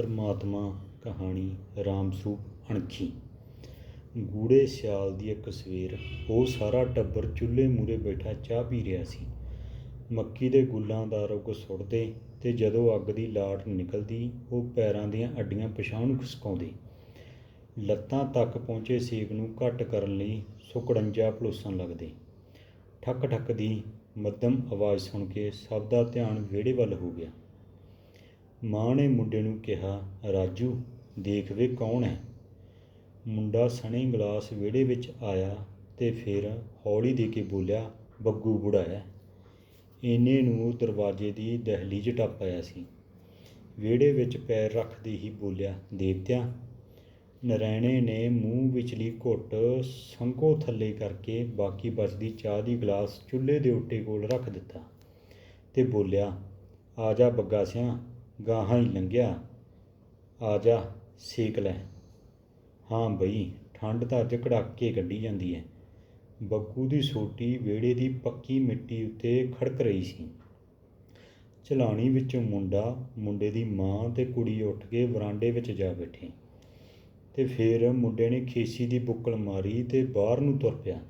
ਧਰਮਾਤਮਾ ਕਹਾਣੀ ਰਾਮ ਸਰੂਪ ਅਣਖੀ। ਗੂੜੇ ਸਿਆਲ ਦੀ ਇੱਕ ਸਵੇਰ ਉਹ ਸਾਰਾ ਟੱਬਰ ਚੁੱਲ੍ਹੇ ਮੂਹਰੇ ਬੈਠਾ ਚਾਹ ਪੀ ਰਿਹਾ ਸੀ। ਮੱਕੀ ਦੇ ਗੁੱਲਾਂ ਦਾ ਰੁੱਗ ਸੁੱਟਦੇ ਤੇ ਜਦੋਂ ਅੱਗ ਦੀ ਲਾਟ ਨਿਕਲਦੀ, ਉਹ ਪੈਰਾਂ ਦੀਆਂ ਅੱਡੀਆਂ ਪਿਛਾਂਹ ਨੂੰ ਖਿਸਕਾਉਂਦੇ। ਲੱਤਾਂ ਤੱਕ ਪਹੁੰਚੇ ਸੇਕ ਨੂੰ ਘੱਟ ਕਰਨ ਲਈ ਸੁਕੜੰਜਾ ਭਲੋਸਣ ਲੱਗਦੇ। ਠੱਕ ਠੱਕ ਦੀ ਮੱਧਮ ਆਵਾਜ਼ ਸੁਣ ਕੇ ਸਭ ਦਾ ਧਿਆਨ ਵਿਹੜੇ ਵੱਲ ਹੋ ਗਿਆ। ਮਾਂ ਨੇ ਮੁੰਡੇ ਨੂੰ ਕਿਹਾ, ਰਾਜੂ ਦੇਖ ਵੇ ਕੌਣ ਹੈ? ਮੁੰਡਾ ਸਣੇ ਗਲਾਸ ਵਿਹੜੇ ਵਿੱਚ ਆਇਆ ਤੇ ਫਿਰ ਹੌਲੀ ਦੇ ਕੇ ਬੋਲਿਆ, ਬੱਗੂ ਬੁੜਾ ਹੈ। ਇੰਨੇ ਨੂੰ ਉਹ ਦਰਵਾਜ਼ੇ ਦੀ ਦਹਲੀਜ਼ ਟੱਪ ਆਇਆ ਸੀ। ਵਿਹੜੇ ਵਿੱਚ ਪੈਰ ਰੱਖਦੇ ਹੀ ਬੋਲਿਆ, ਦੇਵਤਿਆ, ਨਰੈਣੇ ਨੇ ਮੂੰਹ ਵਿਚਲੀ ਘੁੱਟ ਸੰਕੋ ਥੱਲੇ ਕਰਕੇ ਬਾਕੀ ਬਚਦੀ ਚਾਹ ਦੀ ਗਲਾਸ ਚੁੱਲ੍ਹੇ ਦੇ ਉੱਤੇ ਕੋਲ ਰੱਖ ਦਿੱਤਾ ਤੇ ਬੋਲਿਆ, ਆ ਜਾ ਬੱਗਾ ਸਿਆਂ ਗਾਹਾਂ ਹੀ ਲੰਘਿਆ। ਆ ਜਾ, ਸੇਕ ਲੈ। ਹਾਂ ਬਈ, ਠੰਡ ਤਾਂ ਅੱਜ ਕੜਾਕੇ ਕੱਢੀ ਜਾਂਦੀ ਹੈ ਬੱਗੂ ਦੀ ਸੋਟੀ ਵਿਹੜੇ ਦੀ ਪੱਕੀ ਮਿੱਟੀ ਉੱਤੇ ਖੜਕ ਰਹੀ ਸੀ। ਚਲਾਣੀ ਵਿੱਚੋਂ ਮੁੰਡਾ, ਮੁੰਡੇ ਦੀ ਮਾਂ ਤੇ ਕੁੜੀ ਉੱਠ ਕੇ ਵਰਾਂਡੇ ਵਿੱਚ ਜਾ ਬੈਠੇ। ਤੇ ਫਿਰ ਮੁੰਡੇ ਨੇ ਖੇਸੀ ਦੀ ਬੁੱਕਲ ਮਾਰੀ ਤੇ ਬਾਹਰ ਨੂੰ ਤੁਰ ਪਿਆ।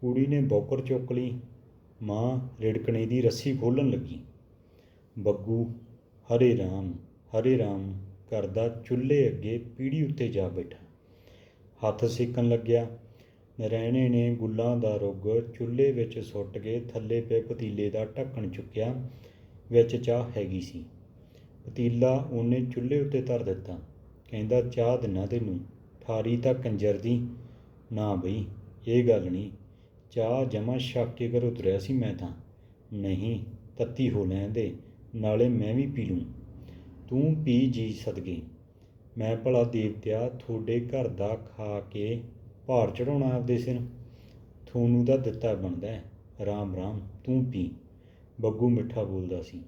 ਕੁੜੀ ਨੇ ਬੌਕਰ ਚੁੱਕ ਲਈ। ਮਾਂ ਰਿੜਕਣੇ ਦੀ ਰੱਸੀ ਖੋਲਣ ਲੱਗੀ। ਬੱਗੂ ਹਰੇ ਰਾਮ ਹਰੇ ਰਾਮ ਕਰਦਾ ਚੁੱਲ੍ਹੇ ਅੱਗੇ ਪੀੜੀ ਉੱਤੇ ਜਾ ਬੈਠਾ। ਹੱਥ ਸੇਕਣ ਲੱਗਿਆ। ਨਰੈਣੇ ਨੇ ਗੁੱਲਾਂ ਦਾ ਰੁੱਗ ਚੁੱਲ੍ਹੇ ਵਿੱਚ ਸੁੱਟ ਕੇ ਥੱਲੇ ਪਏ ਪਤੀਲੇ ਦਾ ਢੱਕਣ ਚੁੱਕਿਆ, ਵਿੱਚ ਚਾਹ ਹੈਗੀ ਸੀ। ਪਤੀਲਾ ਉਹਨੇ ਚੁੱਲ੍ਹੇ ਉੱਤੇ ਧਰ ਦਿੱਤਾ। ਕਹਿੰਦਾ, ਚਾਹ ਦਿਨਾ ਤੈਨੂੰ। ਠਾਰੀ ਤਾਂ ਕੰਜਰ ਦੀ। ਨਾ ਬਈ, ਇਹ ਗੱਲ ਨਹੀਂ। ਚਾਹ ਜਮਾ ਛੱਕ ਕੇ ਘਰੋਂ ਤੁਰਿਆ ਸੀ ਮੈਂ ਤਾਂ। ਨਹੀਂ, ਤੱਤੀ ਹੋ ਲੈਂਦੇ ਨਾਲੇ ਮੈਂ ਵੀ ਪੀ ਲੂੰ। ਤੂੰ ਪੀ ਜੀ ਸਦਕੇ। ਮੈਂ ਭਲਾ ਦੇਵਤਿਆ, ਤੁਹਾਡੇ ਘਰ ਦਾ ਖਾ ਕੇ ਭਾਰ ਚੜਾਉਣਾ ਆਪਦੇ ਸਿਰ। ਤੁਹਾਨੂੰ ਤਾਂ ਦਿੱਤਾ ਬਣਦਾ ਰਾਮ ਰਾਮ, ਤੂੰ ਪੀ। ਬੱਗੂ ਮਿੱਠਾ ਬੋਲਦਾ ਸੀ।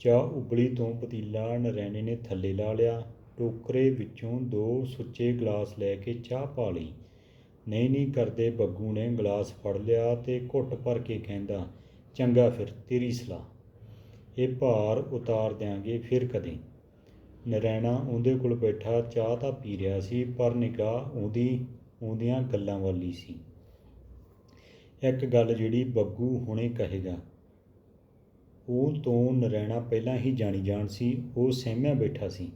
ਚਾਹ ਉਬਲੀ ਤੋਂ ਪਤੀਲਾ ਨਰੈਣੇ ਨੇ ਥੱਲੇ ਲਾ ਲਿਆ। ਟੋਕਰੇ ਵਿੱਚੋਂ ਦੋ ਸੁੱਚੇ ਗਲਾਸ ਲੈ ਕੇ ਚਾਹ ਪਾ ਲਈ। ਨਹੀਂ ਨਹੀਂ ਕਰਦੇ ਬੱਗੂ ਨੇ ਗਲਾਸ ਫੜ ਲਿਆ ਤੇ ਘੁੱਟ ਭਰ ਕੇ ਕਹਿੰਦਾ, ਚੰਗਾ ਫਿਰ, ਤੇਰੀ ਸਲਾਹ। ਇਹ ਭਾਰ ਉਤਾਰ ਦਿਆਂਗੇ ਫਿਰ ਕਦੇ। ਨਰੈਣਾ ਉਹਦੇ ਕੋਲ ਬੈਠਾ, ਚਾਹ ਤਾਂ ਪੀ ਰਿਹਾ ਸੀ, ਪਰ ਨਿਗਾਹ ਉਹਦੀ, ਉਹਦੀਆਂ ਗੱਲਾਂ ਵਾਲੀ ਸੀ। ਇੱਕ ਗੱਲ ਜਿਹੜੀ ਬੱਗੂ ਹੁਣੇ ਕਹੇਗਾ। ਉਹ ਤੋਂ ਨਰੈਣਾ ਪਹਿਲਾਂ ਹੀ ਜਾਣੀ ਜਾਣ ਸੀ, ਉਹ ਸਹਿਮਿਆ ਬੈਠਾ ਸੀ।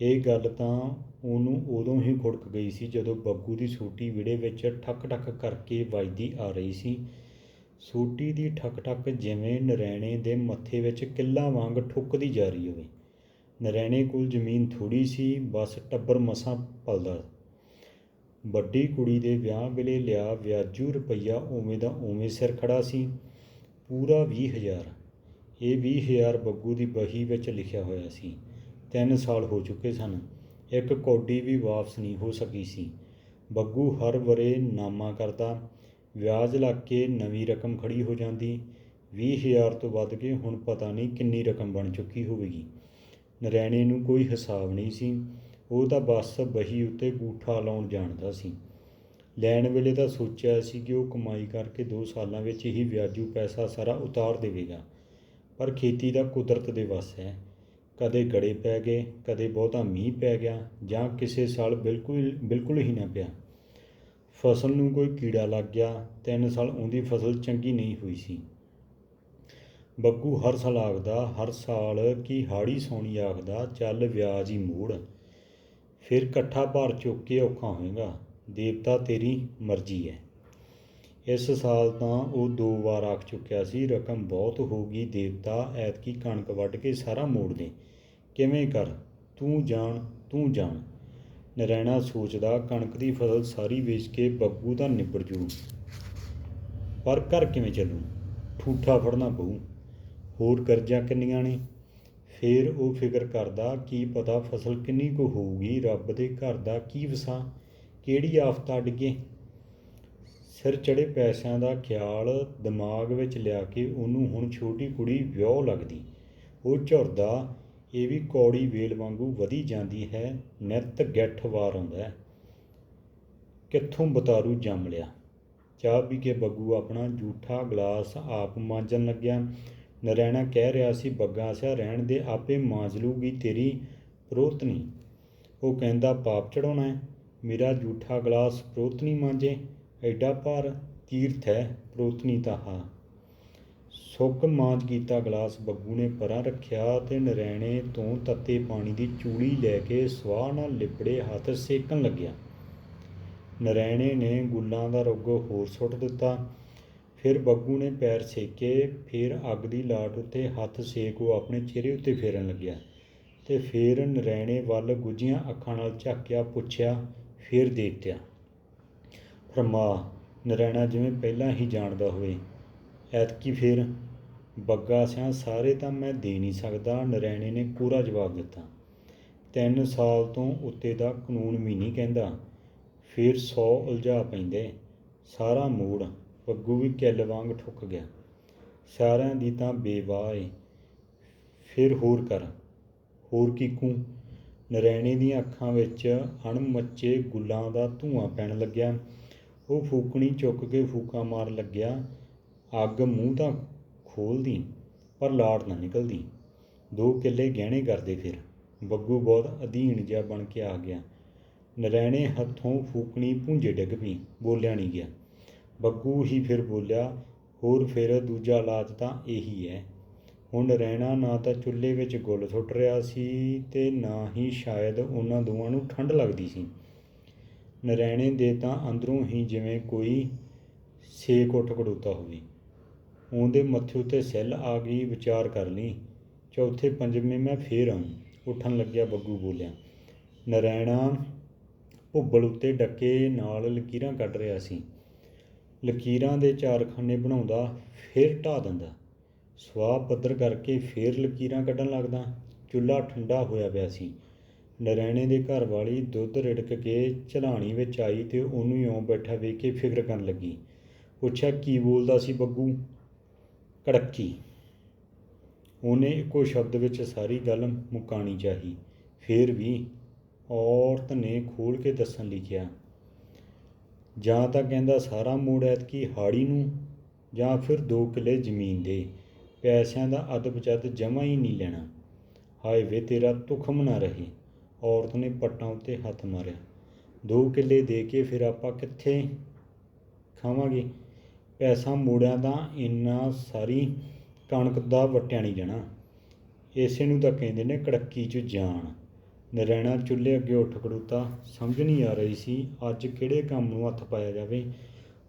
ਇਹ ਗੱਲ ਤਾਂ ਉਹਨੂੰ ਉਦੋਂ ਹੀ ਖੁੜਕ ਗਈ ਸੀ ਜਦੋਂ ਬੱਗੂ ਦੀ ਸੂਟੀ ਵਿੜੇ ਵਿੱਚ ਠੱਕ ਠੱਕ ਕਰਕੇ ਵੱਜਦੀ ਆ ਰਹੀ ਸੀ। ਸੂਟੀ ਦੀ ਠੱਕ ਠੱਕ ਜਿਵੇਂ ਨਰੈਣੇ ਦੇ ਮੱਥੇ ਵਿੱਚ ਕਿੱਲਾਂ ਵਾਂਗ ਠੁੱਕਦੀ ਜਾ ਰਹੀ ਹੋਵੇ। ਨਰੈਣੇ ਕੋਲ ਜ਼ਮੀਨ ਥੋੜ੍ਹੀ ਸੀ, ਬਸ ਟੱਬਰ ਮਸਾਂ ਪਲਦਾ। ਵੱਡੀ ਕੁੜੀ ਦੇ ਵਿਆਹ ਵੇਲੇ ਲਿਆ ਵਿਆਜੂ ਰੁਪਈਆ ਉਵੇਂ ਦਾ ਉਵੇਂ ਸਿਰ ਖੜਾ ਸੀ, ਪੂਰਾ 20000 ਇਹ 20000 ਬੱਗੂ ਦੀ ਬਹੀ ਵਿੱਚ ਲਿਖਿਆ ਹੋਇਆ ਸੀ। ਤਿੰਨ ਸਾਲ ਹੋ ਚੁੱਕੇ ਸਨ, ਇੱਕ ਕੌਡੀ ਵੀ ਵਾਪਸ ਨਹੀਂ ਹੋ ਸਕੀ ਸੀ। ਬੱਗੂ ਹਰ ਵਰੇ ਨਾਮਾ ਕਰਦਾ ਵਿਆਜ ਲੱਗ ਕੇ ਨਵੀਂ ਰਕਮ ਖੜੀ ਹੋ ਜਾਂਦੀ 20000 ਤੋਂ ਵੱਧ ਕੇ ਹੁਣ ਪਤਾ ਨਹੀਂ ਕਿੰਨੀ ਰਕਮ ਬਣ ਚੁੱਕੀ ਹੋਵੇਗੀ। ਨਰੈਣੇ ਨੂੰ ਕੋਈ ਹਿਸਾਬ ਨਹੀਂ ਸੀ, ਉਹ ਤਾਂ ਬਸ ਬਹੀ ਉੱਤੇ ਗੂਠਾ ਲਾਉਣ ਜਾਣਦਾ ਸੀ। ਲੈਣ ਵੇਲੇ ਤਾਂ ਸੋਚਿਆ ਸੀ ਕਿ ਉਹ ਕਮਾਈ ਕਰਕੇ 2 ਸਾਲਾਂ ਵਿੱਚ ਹੀ ਵਿਆਜੂ ਪੈਸਾ ਸਾਰਾ ਉਤਾਰ ਦੇਵੇਗਾ, ਪਰ ਖੇਤੀ ਦਾ ਕੁਦਰਤ ਦੇ ਵੱਸ ਹੈ। ਕਦੇ ਗੜੇ ਪੈ ਗਏ, ਕਦੇ ਬਹੁਤਾ ਮੀਂਹ ਪੈ ਗਿਆ ਜਾਂ ਕਿਸੇ ਸਾਲ ਬਿਲਕੁਲ ਬਿਲਕੁਲ ਹੀ ਨਾ ਪਿਆ। ਫਸਲ ਨੂੰ ਕੋਈ ਕੀੜਾ ਲੱਗ ਗਿਆ, ਤਿੰਨ ਸਾਲ ਉਹਦੀ ਫਸਲ ਚੰਗੀ ਨਹੀਂ ਹੋਈ ਸੀ। ਬੱਗੂ ਹਰ ਸਾਲ ਆਖਦਾ, ਹਰ ਸਾਲ ਕੀ ਹਾੜੀ ਸੌਣੀ ਆਖਦਾ, ਚੱਲ ਵਿਆਜ ਹੀ ਮੋੜ। ਫਿਰ ਇਕੱਠਾ ਭਾਰ ਚੁੱਕ ਕੇ ਔਖਾ ਹੋਏਗਾ, ਦੇਵਤਾ ਤੇਰੀ ਮਰਜ਼ੀ ਹੈ ਇਸ ਸਾਲ ਤਾਂ ਉਹ ਦੋ ਵਾਰ ਆਖ ਚੁੱਕਿਆ ਸੀ, ਰਕਮ ਬਹੁਤ ਹੋ ਗਈ, ਦੇਵਤਾ ਐਤਕੀ ਕਣਕ ਵੱਢ ਕੇ ਸਾਰਾ ਮੋੜ ਦੇ। ਕਿਵੇਂ ਕਰ? ਤੂੰ ਜਾਣ ਤੂੰ ਜਾਣ। ਨਰੈਣਾ ਸੋਚਦਾ, ਕਣਕ ਦੀ ਫਸਲ ਸਾਰੀ ਵੇਚ ਕੇ ਬੱਗੂ ਤਾਂ ਨਿਬੜ ਜੂ। ਪਰ ਘਰ ਕਿਵੇਂ ਚੱਲੂ? ਠੂਠਾ ਫੜਨਾ ਪਊ। ਹੋਰ ਕਰਜ਼ਾ ਕਿੰਨੀਆਂ ਨੇ? ਫੇਰ ਉਹ ਫਿਕਰ ਕਰਦਾ, ਕੀ ਪਤਾ ਫਸਲ ਕਿੰਨੀ ਕੁ ਹੋਊਗੀ? ਰੱਬ ਦੇ ਘਰ ਦਾ ਕੀ ਵਸਾਂ? ਕਿਹੜੀ ਆਫਤ ਡਿੱਗੇ ਸਿਰ ਚੜੇ ਪੈਸਿਆਂ ਦਾ ਖਿਆਲ ਦਿਮਾਗ ਵਿੱਚ ਲਿਆ ਕੇ ਉਹਨੂੰ ਹੁਣ ਛੋਟੀ ਕੁੜੀ ਵਿਆਹ ਲੱਗਦੀ। ਉਹ ਝੁਰਦਾ ਇਹ ਵੀ ਕੌੜੀ ਵੇਲ ਵਾਂਗੂ ਵਧੀ ਜਾਂਦੀ ਹੈ, ਨਿਤ ਗੱਠ ਵਾਰ ਆਉਂਦਾ ਕਿੱਥੋਂ ਬਤਾਰੂ ਜੰਮ ਲਿਆ? ਚਾਹ ਪੀ ਕੇ ਬੱਗੂ ਆਪਣਾ ਜੂਠਾ ਗਲਾਸ ਆਪ ਮਾਂਜਣ ਲੱਗਿਆ। ਨਰੈਣਾ ਕਹਿ ਰਿਹਾ ਸੀ, ਬੱਗਾ ਸਿਆ ਰਹਿਣ ਦੇ, ਆਪੇ ਮਾਂਜ ਲੂਗੀ ਤੇਰੀ ਪ੍ਰੋਤਨੀ ਉਹ ਕਹਿੰਦਾ, ਪਾਪ ਚੜਾਉਣਾ ਹੈ। ਮੇਰਾ ਝੂਠਾ ਗਲਾਸ ਪ੍ਰੋਤਨੀ ਮਾਂਜੇ। ਐਡਾ ਭਾਰ ਤੀਰਥ ਹੈ ਪ੍ਰੋਤਨੀ ਤਾਂ ਹਾਂ। ਸੁੱਕ ਮਾਂਜ ਕੀਤਾ ਗਲਾਸ ਬੱਗੂ ਨੇ ਪਰਾਂ ਰੱਖਿਆ ਤੇ ਨਰੈਣੇ ਤੋਂ ਤੱਤੇ ਪਾਣੀ ਦੀ ਚੂੜੀ ਲੈ ਕੇ ਸਵਾਹ ਨਾਲ ਲਿਪੜੇ ਹੱਥ ਸੇਕਣ ਲੱਗਿਆ। ਨਰੈਣੇ ਨੇ ਗੁੱਲਾਂ ਦਾ ਰੁੱਗ ਹੋਰ ਸੁੱਟ ਦਿੱਤਾ। ਫਿਰ ਬੱਗੂ ਨੇ ਪੈਰ ਸੇਕੇ, ਫਿਰ ਅੱਗ ਦੀ ਲਾਟ ਉੱਤੇ ਹੱਥ ਸੇਕ ਉਹ ਆਪਣੇ ਚਿਹਰੇ ਉੱਤੇ ਫੇਰਨ ਲੱਗਿਆ ਤੇ ਫਿਰ ਨਰੈਣੇ ਵੱਲ ਗੁੱਜੀਆਂ ਅੱਖਾਂ ਨਾਲ ਝਾਕਿਆ, ਪੁੱਛਿਆ, ਫਿਰ ਦੇਖਿਆ। ਫਰਮਾ ਨਰੈਣਾ ਜਿਵੇਂ ਪਹਿਲਾਂ ਹੀ ਜਾਣਦਾ ਹੋਵੇ ਐਤਕੀ ਫਿਰ ਬੱਗਾ ਸਿਆਂ ਸਾਰੇ ਤਾਂ ਮੈਂ ਦੇ ਨਹੀਂ ਸਕਦਾ, ਨਰੈਣੇ ਨੇ ਪੂਰਾ ਜਵਾਬ ਦਿੱਤਾ। ਤਿੰਨ ਸਾਲ ਤੋਂ ਉੱਤੇ ਦਾ ਕਾਨੂੰਨ ਵੀ ਨਹੀਂ ਕਹਿੰਦਾ। ਫਿਰ 100 ਉਲਝਾ ਪੈਂਦੇ। ਸਾਰਾ ਮੂੜ ਬੱਗੂ ਵੀ ਕਿੱਲ ਵਾਂਗ ਠੁੱਕ ਗਿਆ। ਸਾਰਿਆਂ ਦੀ ਤਾਂ ਬੇਵਾਹ ਏ। ਫਿਰ ਹੋਰ ਕਰ। ਹੋਰ ਕੀਕੂ ਨਰੈਣੇ ਦੀਆਂ ਅੱਖਾਂ ਵਿੱਚ ਅਣਮੱਚੇ ਗੁੱਲਾਂ ਦਾ ਧੂਆਂ ਪੈਣ ਲੱਗਿਆ। ਉਹ ਫੂਕਣੀ ਚੁੱਕ ਕੇ ਫੂਕਾ ਮਾਰ ਲੱਗਿਆ। ਅੱਗ ਮੂੰਹ ਤਾਂ ਖੋਲਦੀ, ਪਰ ਲਾੜ ਨਾ ਨਿਕਲਦੀ। ਦੋ ਕਿੱਲੇ ਗਹਿਣੇ ਕਰਦੇ ਫਿਰ। ਬੱਗੂ ਬਹੁਤ ਅਧੀਨ ਜਿਹਾ ਬਣ ਕੇ ਆ ਗਿਆ। ਨਰੈਣੇ ਹੱਥੋਂ ਫੂਕਣੀ ਭੁੰਜੇ ਡਿੱਗ ਪਈ, ਬੋਲਿਆ ਨਹੀਂ ਗਿਆ। ਬੱਗੂ ਹੀ ਫਿਰ ਬੋਲਿਆ, ਹੋਰ ਫਿਰ ਦੂਜਾ ਇਲਾਜ ਤਾਂ ਇਹੀ ਹੈ। ਹੁਣ ਰਹਿਣਾ ਨਾ ਤਾਂ ਚੁੱਲ੍ਹੇ ਵਿੱਚ ਗੁੱਲ ਸੁੱਟ ਰਿਹਾ ਸੀ ਤੇ ਨਾ ਹੀ ਸ਼ਾਇਦ ਉਹਨਾਂ ਦੋਵਾਂ ਨੂੰ ਠੰਡ ਲੱਗਦੀ ਸੀ। ਨਰੈਣੇ ਦੇ ਤਾਂ ਅੰਦਰੋਂ ਹੀ ਜਿਵੇਂ ਕੋਈ ਸੇਕ ਉੱਠ ਖੜੋਤਾ ਹੋਵੇ। ਉਹਦੇ ਮੱਥੇ ਉੱਤੇ ਸੈੱਲ ਆ ਗਈ, ਵਿਚਾਰ ਕਰ ਲਈ। ਚੌਥੇ ਪੰਜਵੇਂ ਮੈਂ ਫੇਰ ਆਉਂ ਉੱਠਣ ਲੱਗਿਆ ਬੱਗੂ ਬੋਲਿਆ, ਨਰੈਣਾ, ਭੁੱਬਲ ਉੱਤੇ ਡੱਕੇ ਨਾਲ ਲਕੀਰਾਂ ਕੱਢ ਰਿਹਾ ਸੀ। ਲਕੀਰਾਂ ਦੇ ਚਾਰਖਾਨੇ ਬਣਾਉਂਦਾ, ਫਿਰ ਢਾ ਦਿੰਦਾ। ਸਵਾਹ ਪੱਧਰ ਕਰਕੇ ਫੇਰ ਲਕੀਰਾਂ ਕੱਢਣ ਲੱਗਦਾ। ਚੁੱਲ੍ਹਾ ਠੰਡਾ ਹੋਇਆ ਪਿਆ ਸੀ। ਨਰੈਣੇ ਦੇ ਘਰ ਵਾਲੀ ਦੁੱਧ ਰਿੜਕ ਕੇ ਚਲਾਣੀ ਵਿੱਚ ਆਈ ਤੇ ਉਹਨੂੰ ਇਉਂ ਬੈਠਾ ਵੇਖ ਕੇ ਫਿਕਰ ਕਰਨ ਲੱਗੀ। ਪੁੱਛਿਆ, ਕੀ ਬੋਲਦਾ ਸੀ ਬੱਗੂ ਕੜੱਕੀ। ਉਹਨੇ ਇੱਕੋ ਸ਼ਬਦ ਵਿੱਚ ਸਾਰੀ ਗੱਲ ਮੁਕਾਣੀ ਚਾਹੀ। ਫੇਰ ਵੀ ਔਰਤ ਨੇ ਖੋਲ ਕੇ ਦੱਸਣ ਲਈ ਕਿਹਾ, ਜਾਂ ਤਾਂ ਕਹਿੰਦਾ ਸਾਰਾ ਮੋੜ ਐਤਕੀ ਹਾੜੀ ਨੂੰ, ਜਾਂ ਫਿਰ ਦੋ ਕਿੱਲੇ ਜ਼ਮੀਨ ਦੇ। ਪੈਸਿਆਂ ਦਾ ਅਦਬ ਜਦ ਜਮਾ ਹੀ ਨਹੀਂ ਲੈਣਾ। ਹਾਏ ਵੇ, ਤੇਰਾ ਤੁਖਮ ਨਾ ਰਹੇ। ਔਰਤ ਨੇ ਪੱਟਾਂ ਉੱਤੇ ਹੱਥ ਮਾਰਿਆ, ਦੋ ਕਿੱਲੇ ਦੇ ਕੇ ਫਿਰ ਆਪਾਂ ਕਿੱਥੇ ਖਾਵਾਂਗੇ? ਪੈਸਾ ਮੋੜਿਆਂ ਦਾ ਇੰਨਾ ਸਾਰੀ ਕਣਕ ਦਾ ਵੱਟਿਆ ਨਹੀਂ ਜਾਣਾ। ਇਸੇ ਨੂੰ ਤਾਂ ਕਹਿੰਦੇ ਨੇ ਕੜੱਕੀ 'ਚ ਜਾਣ। ਨਰੈਣਾ ਚੁੱਲ੍ਹੇ ਅੱਗੇ ਉੱਠ ਖੜੂਤਾ। ਸਮਝ ਨਹੀਂ ਆ ਰਹੀ ਸੀ ਅੱਜ ਕਿਹੜੇ ਕੰਮ ਨੂੰ ਹੱਥ ਪਾਇਆ ਜਾਵੇ।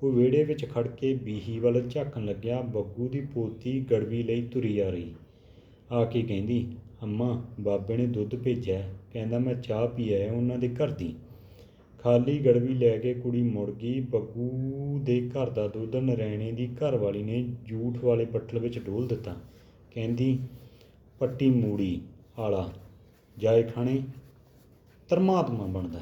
ਉਹ ਵਿਹੜੇ ਵਿੱਚ ਖੜ ਕੇ ਬੀਹੀ ਵੱਲ ਝਾਕਣ ਲੱਗਿਆ। ਬੱਗੂ ਦੀ ਪੋਤੀ ਗੜਵੀ ਲਈ ਤੁਰੀ ਆ ਰਹੀ। ਆ ਕੇ ਕਹਿੰਦੀ, ਅੰਮਾ, ਬਾਬੇ ਨੇ ਦੁੱਧ ਭੇਜਿਆ। ਕਹਿੰਦਾ, ਮੈਂ ਚਾਹ ਪੀ ਆਇਆ ਉਹਨਾਂ ਦੇ ਘਰ ਦੀ ਖਾਲੀ ਗੜਵੀ ਲੈ ਕੇ ਕੁੜੀ ਮੁੜ ਗਈ। ਬੱਗੂ ਦੇ ਘਰ ਦਾ ਦੁੱਧ ਨਰੈਣੇ ਦੀ ਘਰਵਾਲੀ ਨੇ ਜੂਠ ਵਾਲੇ ਬੱਠਲ ਵਿੱਚ ਡੋਲ ਦਿੱਤਾ। ਕਹਿੰਦੀ, ਪੱਟੀ ਮੂੜੀ ਆਲਾ, ਜਾਏ ਖਾਣੇ, ਧਰਮਾਤਮਾ ਬਣਦਾ